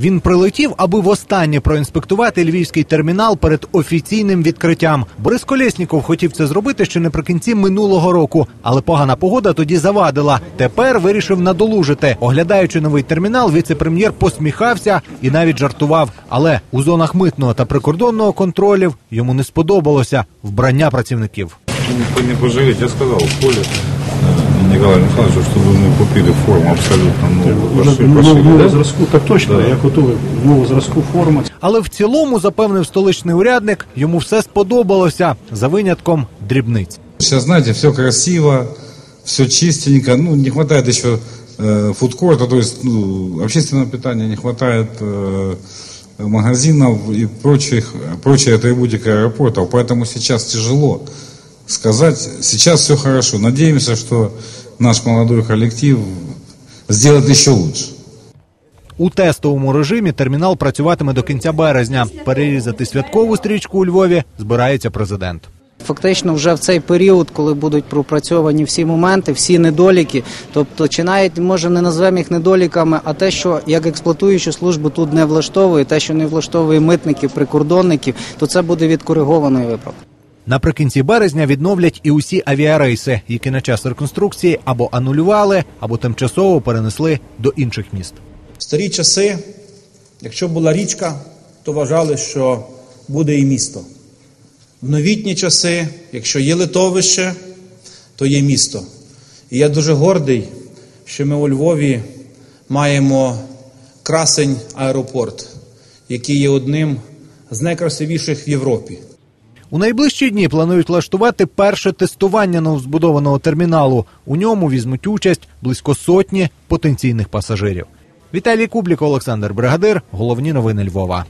Він прилетів, аби востаннє проінспектувати львівський термінал перед офіційним відкриттям. Борис Колєсніков хотів це зробити ще наприкінці минулого року, але погана погода тоді завадила. Тепер вирішив надолужити. Оглядаючи новий термінал, віце-прем'єр посміхався і навіть жартував. Але у зонах митного та прикордонного контролів йому не сподобалося вбрання працівників. Никто не пожалеть. Я сказал в поле э, Николаю Михайловичу, чтобы мы купили форму абсолютно новую. Вже Пошли, нового пошли, да? зразку, так точно, Да. я готовий нового зразку форма. Але в цілому, запевнив столичний урядник, йому все сподобалося за винятком дрібниць. Сейчас, знаете, все красиво, все чистенько. Ну, не хватает еще э, фудкорта, то есть ну, общественного питания, не хватает э, магазинов и прочих, прочей атрибутики аэропортов. Поэтому сейчас тяжело сказать. Сейчас все хорошо. Надеемся, что наш молодой коллектив сделает еще лучше. У тестовому режимі термінал працюватиме до кінця березня. Перерізати святкову стрічку у Львові збирається президент. Фактично, вже в цей період, коли будуть пропрацьовані всі моменти, всі недоліки, тобто, чи навіть може не назвемо їх недоліками, а те, що як експлуатуючу службу тут не влаштовує, те, що не влаштовує митників, прикордонників, то це буде відкориговано і виправлено. Наприкінці березня відновлять і усі авіарейси, які на час реконструкції або анулювали, або тимчасово перенесли до інших міст. В старі часи, якщо була річка, то вважали, що буде і місто. В новітні часи, якщо є литовище, то є місто. І я дуже гордий, що ми у Львові маємо красень аеропорт, який є одним з найкрасивіших в Європі. У найближчі дні планують влаштувати перше тестування новозбудованого терміналу. У ньому візьмуть участь близько сотні потенційних пасажирів. Віталій Кублік, Олександр Бригадир. Головні новини Львова.